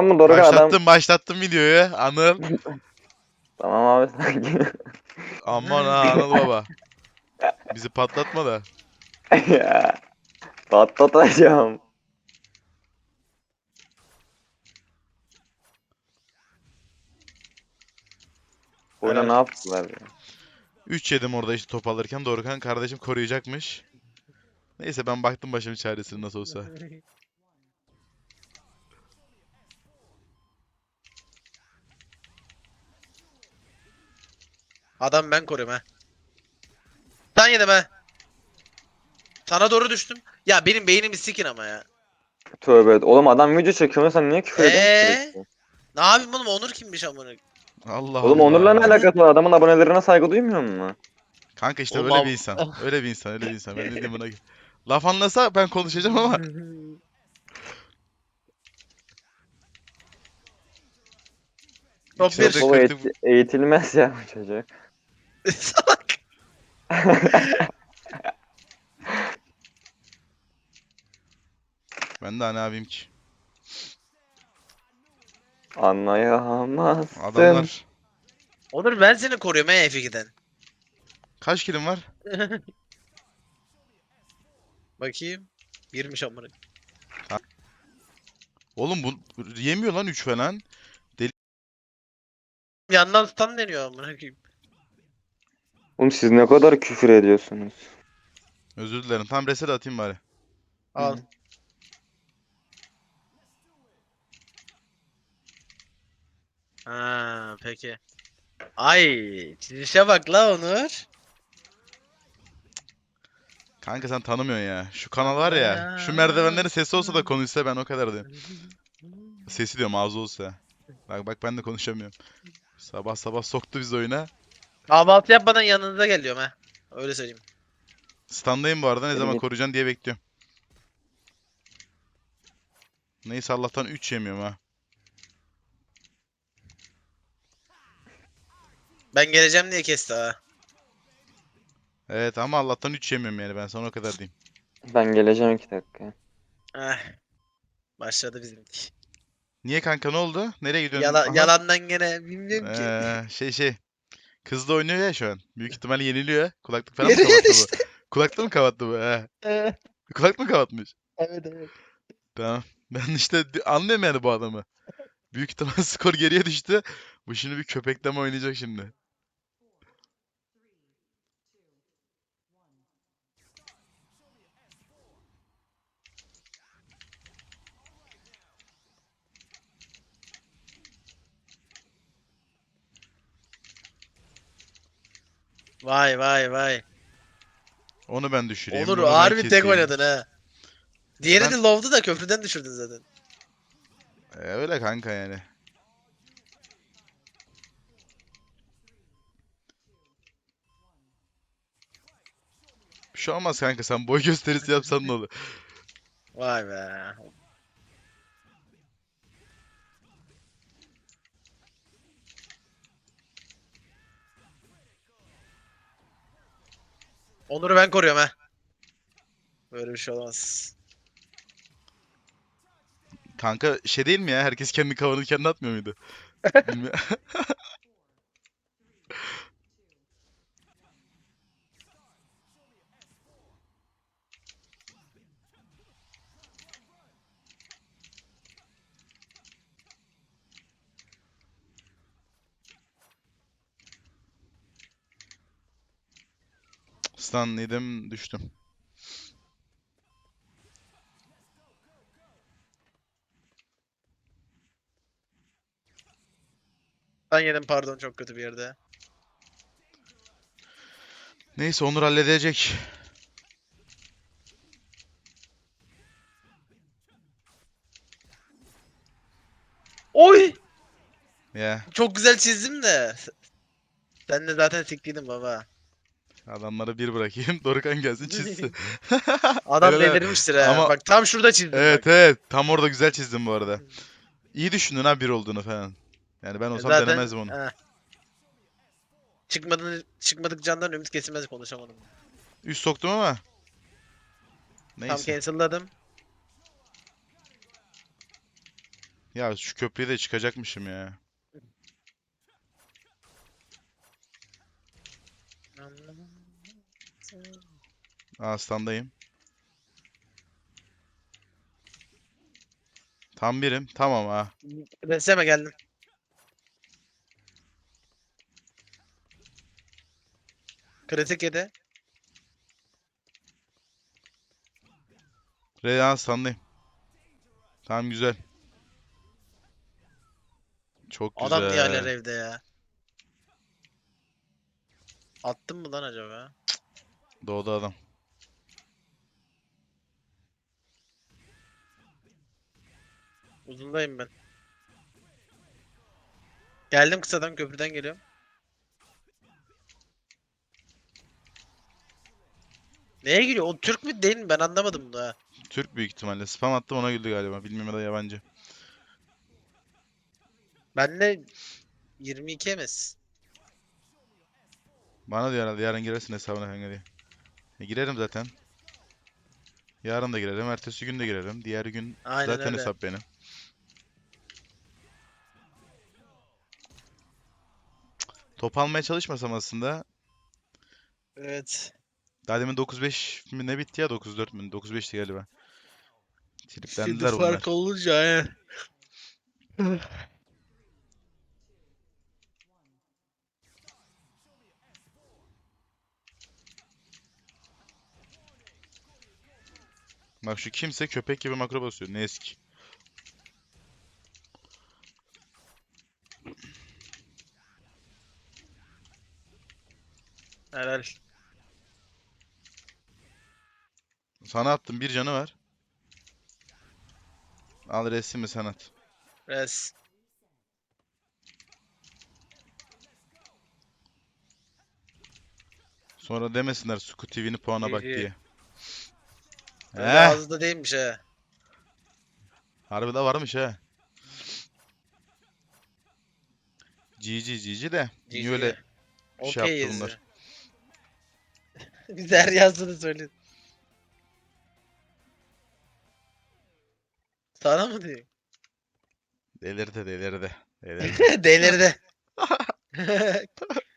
Tamam mı Doruk adam? Başlattım başlattım videoyu. Anıl. Tamam abi sakin. Aman ha Anıl baba. Bizi patlatma da. ya. Patlatacağım. Oyuna ne yaptılar ya? 3 yedim orada işte top alırken Dorukhan kardeşim koruyacakmış. Neyse ben baktım başımın çaresine nasıl olsa. Adam ben koruyorum ha. Sen yedim ha. Sana doğru düştüm. Ya benim beynimi sikin ama ya. Tövbe. Oğlum adam video çekiyor sen niye küfür ediyorsun Ee? Ne yapayım oğlum Onur kimmiş amına? Allah Oğlum Allah. Onur'la ne alakası var? Adamın abonelerine saygı duymuyor musun? Kanka işte Oğlum öyle ab- bir insan. Öyle bir insan, öyle bir insan. Ben diyeyim buna? Laf anlasa ben konuşacağım ama. Top bir. Baba eğit- eğitilmez ya bu çocuk. Salak. Ben de ne yapayım ki? Anlayamazsın. Adamlar Onur ben seni koruyorum he F2'den. kaç kilim var? Bakayım. Birmiş amına. Oğlum bu yemiyor lan 3 falan. Yandan stun deniyor amına koyayım. Oğlum siz ne kadar küfür ediyorsunuz? Özür dilerim. Tam reset atayım bari. Al. Ha peki. Ay çizişe bak la Onur. Kanka sen tanımıyorsun ya. Şu kanal var ya. Şu merdivenlerin sesi olsa da konuşsa ben o kadar diyorum. Sesi diyorum ağzı olsa. Bak bak ben de konuşamıyorum. Sabah sabah soktu bizi oyuna. Kahvaltı yapmadan yanınıza geliyorum ha. Öyle söyleyeyim. Standayım bu arada ne zaman koruyacaksın diye bekliyorum. Neyse Allah'tan 3 yemiyorum ha. Ben geleceğim diye kesti ha. Evet ama Allah'tan 3 yemiyorum yani ben sana o kadar diyeyim. Ben geleceğim iki dakika. Eh. Başladı bizimki. Niye kanka ne oldu? Nereye gidiyorsun? Yala, Aha. yalandan gene bilmiyorum ki. Ee, şey şey. Kız da oynuyor ya şu an. Büyük ihtimalle yeniliyor. Kulaklık falan mı Yeni kapattı işte. bu? Kulaklık mı kapattı bu? He. Kulaklık mı kapatmış? evet evet. Tamam. Ben işte di- anlıyorum yani bu adamı. Büyük ihtimal skor geriye düştü. Bu şimdi bir köpekleme oynayacak şimdi. Vay vay vay. Onu ben düşüreyim. Onur bunu ben harbi tek keseyim. oynadın ha. Diğeri Ben- de low'du da köprüden düşürdün zaten. Ee, öyle kanka yani. Bir şey olmaz kanka sen boy gösterisi yapsan ne olur. Vay be. Onur'u ben koruyorum ha. Böyle bir şey olmaz. Kanka şey değil mi ya? Herkes kendi kavanını kendi atmıyor muydu? Bilmiyorum. Stunlıydım düştüm. Ben yedim pardon çok kötü bir yerde. Neyse Onur halledecek. Oy! Ya Çok güzel çizdim de. Sen de zaten siktiydin baba. Adamları bir bırakayım. Dorukhan gelsin çizsin. Adam Helal. delirmiştir ha. Ama- Bak tam şurada çizdim Evet bak. evet. Tam orada güzel çizdin bu arada. İyi düşündün ha bir olduğunu falan. Yani ben olsam Zaten- denemezdim onu. Çıkmadın, çıkmadık candan ümit kesilmez konuşamadım. Üst soktum ama. Tam Neyse. cancel'ladım. Ya şu köprüye de çıkacakmışım ya. Aslandayım. Tam birim. Tamam ha. Reseme geldim. Kritik yedi. Re aslandayım. Tamam güzel. Çok güzel. Adam niye hala evde ya? Attın mı lan acaba? Doğdu adam. Uzundayım ben. Geldim kısadan köprüden geliyorum. Neye gülüyor? O Türk mü değil mi? Ben anlamadım da. Türk büyük ihtimalle. Spam attım ona güldü galiba. Bilmiyorum ya da yabancı. Benle 22 MS. Bana diyor herhalde yarın girersin hesabına kanka diye. E, girerim zaten. Yarın da girerim. Ertesi gün de girerim. Diğer gün Aynen zaten öyle. hesap benim. Top almaya çalışmasam aslında. Evet. Daha demin 9-5 mi ne bitti ya 9-4 mü? 9-5'ti galiba. Şimdi Triplendiler bunlar. fark olunca he. Bak şu kimse köpek gibi makro basıyor. Ne eski. Helal. Sana attım bir canı var. Al resmi sanat. Res. Sonra demesinler Suku TV'nin puana bak diye. Öyle Heh, ağzında değilmiş he. harbi de varmış ha. GG GG de. Niye öyle Okey şey yaptı yazıyor. bunlar? Biz her yazdığını söyledik. Sana mı diyeyim? Delirdi delirdi. Delirdi. Delirdi.